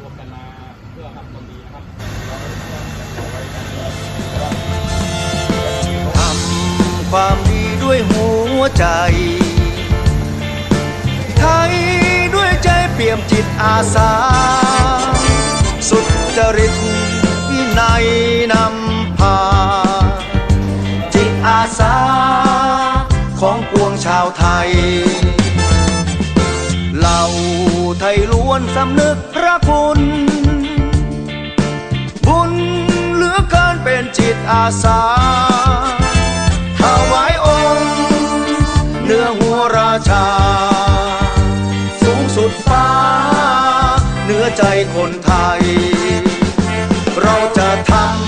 รวมกันมาเพื่อทำคนดีนะครับทำความดีด้วยหัวใจ ไทยด้วยใจเปี่ยมจิตอาสา สุดจริตในนำพา จิตอาสาของปวงชาวไทย วนสำนึกพระคุณ บุญเหลือเกินเป็นจิตอาสาถวายองค์เนื้อหัวราชา สูงสุดฟ้าเหนือใจคนไทย เราจะทำ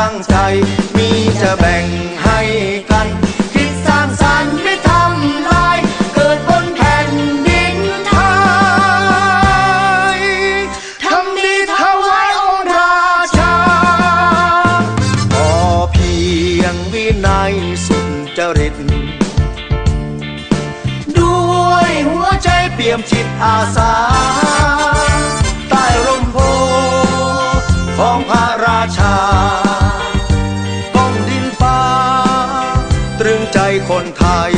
ตั้งใจ มีจะแบ่งให้กัน คิดสร้างสรรค์ไม่ทำลาย เกิดบนแผ่นดินไทยทำดีถวายองค์ราชา พอเพียงวินัยสุจริตด้วยหัวใจเปี่ยมจิตอาสา ใต้ร่มโพธิ์ของพระ ตรึงใจคนไทย